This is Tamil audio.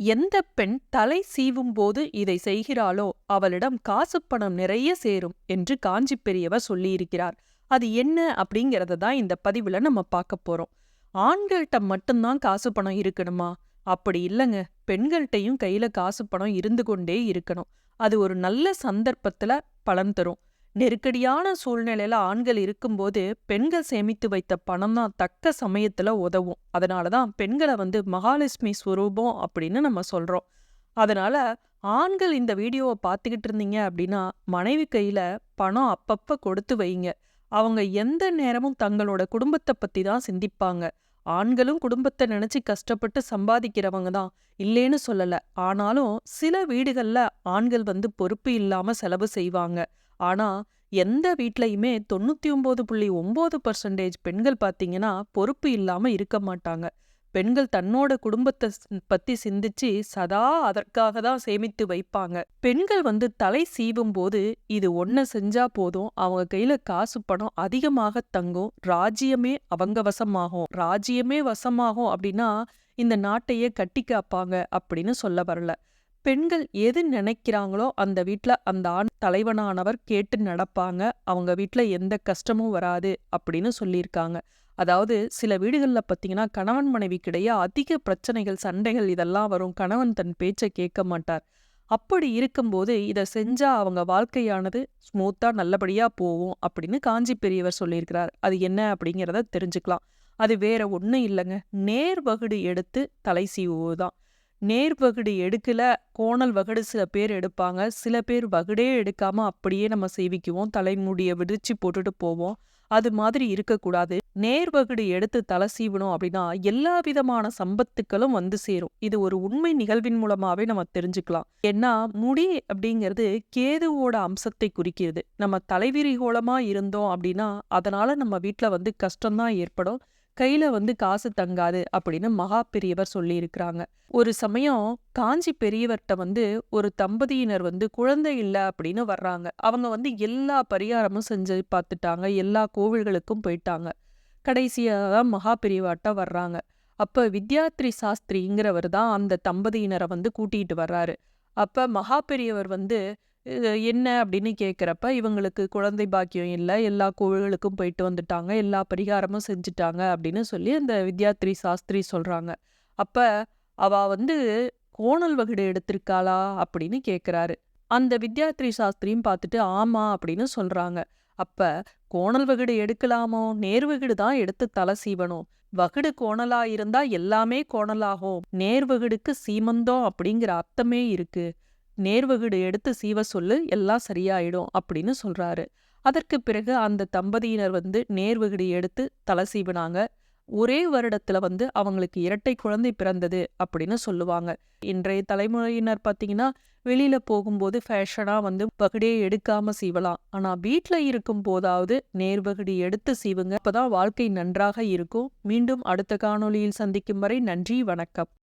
எந்த பெண் தலை சீவும் போது இதை செய்கிறாளோ அவளிடம் காசு பணம் நிறைய சேரும் என்று காஞ்சி பெரியவர் சொல்லியிருக்கிறார். அது என்ன அப்படிங்கறத தான் இந்த பதிவுல நம்ம பார்க்க போறோம். ஆண்கள்கிட்ட மட்டும்தான் காசு பணம் இருக்கணுமா? அப்படி இல்லைங்க. பெண்கள்கிட்டையும் கையில காசு பணம் இருந்து கொண்டே இருக்கணும். அது ஒரு நல்ல சந்தர்ப்பத்துல பலன் தரும். நெருக்கடியான சூழ்நிலையில ஆண்கள் இருக்கும்போது பெண்கள் சேமித்து வைத்த பணம் தான் தக்க சமயத்துல உதவும். அதனால தான் பெண்களை வந்து மகாலட்சுமி ஸ்வரூபம் அப்படின்னு நம்ம சொல்றோம். அதனால ஆண்கள் இந்த வீடியோவை பார்த்துக்கிட்டு இருந்தீங்க அப்படின்னா மனைவி கையில பணம் அப்பப்ப கொடுத்து வைங்க. அவங்க எந்த நேரமும் தங்களோட குடும்பத்தை பத்தி தான் சிந்திப்பாங்க. ஆண்களும் குடும்பத்தை நினைச்சு கஷ்டப்பட்டு சம்பாதிக்கிறவங்க தான். இல்லேன்னு சொல்லல. ஆனாலும் சில வீடுகள்ல ஆண்கள் வந்து பொறுப்பு இல்லாம செலவு செய்வாங்க. ஆனா எந்த வீட்லயுமே தொண்ணூத்தி ஒன்பது புள்ளி ஒன்பது பர்சன்டேஜ் பெண்கள் பார்த்தீங்கன்னா பொறுப்பு இல்லாம இருக்க மாட்டாங்க. பெண்கள் தன்னோட குடும்பத்தை பத்தி சிந்திச்சு சதா அதற்காக தான் சேமித்து வைப்பாங்க. பெண்கள் வந்து தலை சீவும் போது இது ஒன்ன செஞ்சா போதும் அவங்க கையில காசு பணம் அதிகமாக தங்கும் ராஜ்யமே அவங்க வசமாகும். ராஜ்யமே வசமாகும் அப்படின்னா இந்த நாட்டையே கட்டி காப்பாங்க அப்படின்னு சொல்ல வரல. பெண்கள் எது நினைக்கிறாங்களோ அந்த வீட்ல அந்த ஆண் தலைவனானவர் கேட்டு நடப்பாங்க. அவங்க வீட்ல எந்த கஷ்டமும் வராது அப்படின்னு சொல்லியிருக்காங்க. அதாவது சில வீடுகளில் பார்த்தீங்கன்னா கணவன் மனைவிக்கிடையே அதிக பிரச்சனைகள் சண்டைகள் இதெல்லாம் வரும். கணவன் தன் பேச்சை கேட்க மாட்டார். அப்படி இருக்கும்போது இதை செஞ்சா அவங்க வாழ்க்கையானது ஸ்மூத்தா நல்லபடியா போகும் அப்படின்னு காஞ்சி பெரியவர் சொல்லியிருக்கிறார். அது என்ன அப்படிங்கிறத தெரிஞ்சுக்கலாம். அது வேற ஒன்றும் இல்லைங்க. நேர் வகுடு எடுத்து தலை சீவுதான் நேர் வகுடு எடுக்கல கோணல் வகுடு சில பேர் எடுப்பாங்க. சில பேர் வகுடே எடுக்காம அப்படியே நம்ம செய்விக்குவோம் தலைமுடியை விரிச்சு போட்டுட்டு போவோம். அது மாதிரி இருக்கக்கூடாது. நேர் வகுடு எடுத்து தலை சீவணும் அப்படின்னா எல்லா விதமான சம்பத்துக்களும் வந்து சேரும். இது ஒரு உண்மை நிகழ்வின் மூலமாவே நம்ம தெரிஞ்சுக்கலாம். ஏன்னா முடி அப்படிங்கிறது கேதுவோட அம்சத்தை குறிக்கிறது. நம்ம தலைவிரிகோலமா இருந்தோம் அப்படின்னா அதனால நம்ம வீட்டுல வந்து கஷ்டம்தான் ஏற்படும். கையில வந்து காசு தங்காது அப்படின்னு மகா பெரியவர் சொல்லியிருக்கிறாங்க. ஒரு சமயம் காஞ்சி பெரியவர்கிட்ட வந்து ஒரு தம்பதியினர் வந்து குழந்தை இல்லை அப்படின்னு வர்றாங்க. அவங்க வந்து எல்லா பரிகாரமும் செஞ்சு பார்த்துட்டாங்க. எல்லா கோவில்களுக்கும் போயிட்டாங்க. கடைசியா தான் மகா பெரியவாட்ட வர்றாங்க. அப்ப வித்யாத்ரி சாஸ்திரிங்கிறவர் தான் அந்த தம்பதியினரை வந்து கூட்டிட்டு வர்றாரு. அப்ப மகா பெரியவர் வந்து என்ன அப்படின்னு கேட்குறப்ப இவங்களுக்கு குழந்தை பாக்கியம் இல்லை எல்லா கோவில்களுக்கும் போயிட்டு வந்துட்டாங்க எல்லா பரிகாரமும் செஞ்சுட்டாங்க அப்படின்னு சொல்லி அந்த வித்யாத்ரி சாஸ்திரி சொல்றாங்க. அப்ப அவள் வந்து கோணல் வகுடு எடுத்திருக்காளா அப்படின்னு கேட்குறாரு அந்த வித்யாத்ரி சாஸ்திரியும் பார்த்துட்டு ஆமா அப்படின்னு சொல்றாங்க. அப்ப கோணல் வகுடு எடுக்கலாமோ? நேர்வகுடு தான் எடுத்து தலை சீவனும் வகுடு கோணலா இருந்தா எல்லாமே கோணலாகும். நேர்வகுடுக்கு சீமந்தோம் சீமந்தம் அப்படிங்கிற அர்த்தமே இருக்கு. நேர்வகுடு எடுத்து சீவ சொல்லு எல்லாம் சரியாயிடும் அப்படின்னு சொல்றாரு. அதற்கு பிறகு அந்த தம்பதியினர் வந்து நேர்வகுடு எடுத்து தலை சீவினாங்க. ஒரே வருடத்துல வந்து அவங்களுக்கு இரட்டை குழந்தை பிறந்தது அப்படின்னு சொல்லுவாங்க. இன்றைய தலைமுறையினர் பார்த்தீங்கன்னா வெளியில போகும்போது ஃபேஷனா வந்து பகுடியை எடுக்காம சீவலாம். ஆனா வீட்ல இருக்கும் போதாவது நேர்வகுடி எடுத்து சீவுங்க. அப்பதான் வாழ்க்கை நன்றாக இருக்கும். மீண்டும் அடுத்த காணொளியில் சந்திக்கும் வரை நன்றி வணக்கம்.